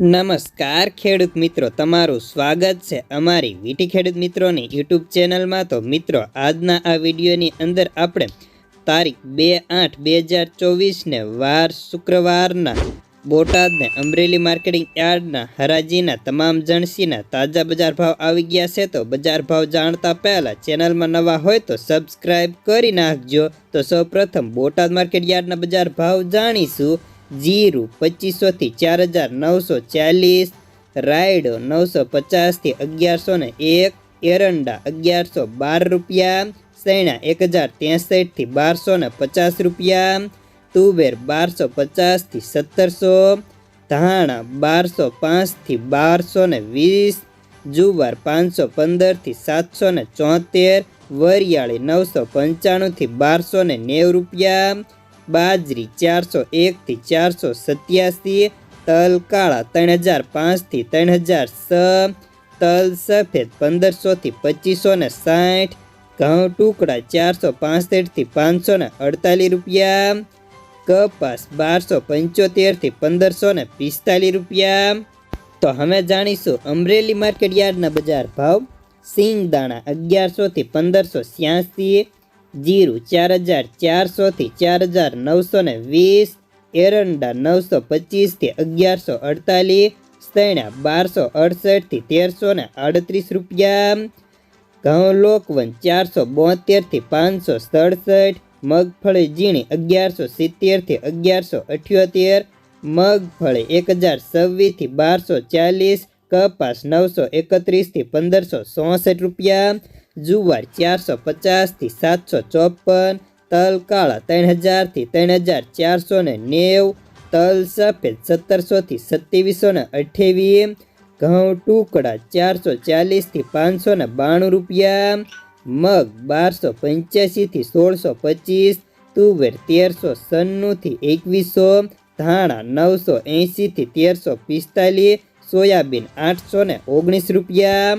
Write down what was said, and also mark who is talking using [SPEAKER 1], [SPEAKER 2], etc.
[SPEAKER 1] નમસ્કાર, ખેડૂત મિત્રો. તમારું સ્વાગત છે અમારી વીટી ખેડૂત મિત્રોની યુટ્યુબ ચેનલમાં. તો મિત્રો, આજના આ વિડીયોની અંદર આપણે તારીખ બે આઠ બે હજાર ચોવીસને વાર શુક્રવારના બોટાદને અમરેલી માર્કેટિંગ યાર્ડના હરાજીના તમામ જણસીના તાજા બજાર ભાવ આવી ગયા છે. તો બજાર ભાવ જાણતા પહેલાં ચેનલમાં નવા હોય તો સબસ્ક્રાઈબ કરી નાખજો. તો સૌપ્રથમ બોટાદ માર્કેટ યાર્ડના બજાર ભાવ જાણીશું. જીરું પચીસોથી ચાર હજાર નવસો ચાલીસ, રાયડો નવસો પચાસથી અગિયારસો ને એક, એરંડા અગિયારસો બાર રૂપિયા, સૈણા એક હજાર ત્રેસઠથી બારસો ને પચાસ રૂપિયા, તુવેર બારસો પચાસથી સત્તરસો, ધાણા બારસો પાંચથી બારસો ને વીસ, જુવાર પાંચસો પંદરથી સાતસો ને ચોતેર, વરિયાળી નવસો પંચાણુંથી બારસો ને નેવું રૂપિયા બાજરી ચારસો એકથી ચારસો સત્યાસી, તલ કાળા ત્રણ હજાર પાંચથી ત્રણ હજાર છ, તલ સફેદ પંદરસોથી પચીસો ને સાઠ, ઘઉં ટુકડા ચારસો પાસઠથી પાંચસો ને અડતાલીસ રૂપિયા, કપાસ બારસો પંચોતેરથી પંદરસો ને પિસ્તાલીસ રૂપિયા. તો હવે જાણીશું અમરેલી માર્કેટ યાર્ડના બજાર ભાવ. સિંગ દાણા અગિયારસોથી પંદરસો છ્યાસી જીરું ચાર હજાર ચારસોથી ચાર હજાર નવસો ને વીસ, એરંડા નવસો પચીસથી અગિયારસો અડતાલીસ સૈણા બારસો અડસઠથી તેરસો ને આડત્રીસ રૂપિયા, ઘઉં લોકવન ચારસો બોતેરથી પાંચસો સડસઠ, મગફળી ઝીણી અગિયારસો સિત્તેરથી અગિયારસો અઠ્યોતેર, મગફળી એક હજાર છવ્વીસથી બારસો ચાલીસ, કપાસ નવસો એકત્રીસથી પંદરસો ચોસઠ રૂપિયા જુવાર ચારસો પચાસથી સાતસો ચોપન તલ કાળા ત્રણ હજારથી ત્રણ હજાર ચારસો ને નેવું તલ સફેદ સત્તરસોથી સત્યાવીસો ને અઠ્યાવીસ ઘઉં ટુકડા ચારસો ચાલીસથી પાંચસો ને બાણું રૂપિયા, મગ બારસો પંચ્યાસીથી સોળસો પચીસ તુવેર તેરસો સન્નુંથી એકવીસો, ધાણા નવસો એંશીથી તેરસો પિસ્તાલીસ સોયાબીન આઠસો ને ઓગણીસ રૂપિયા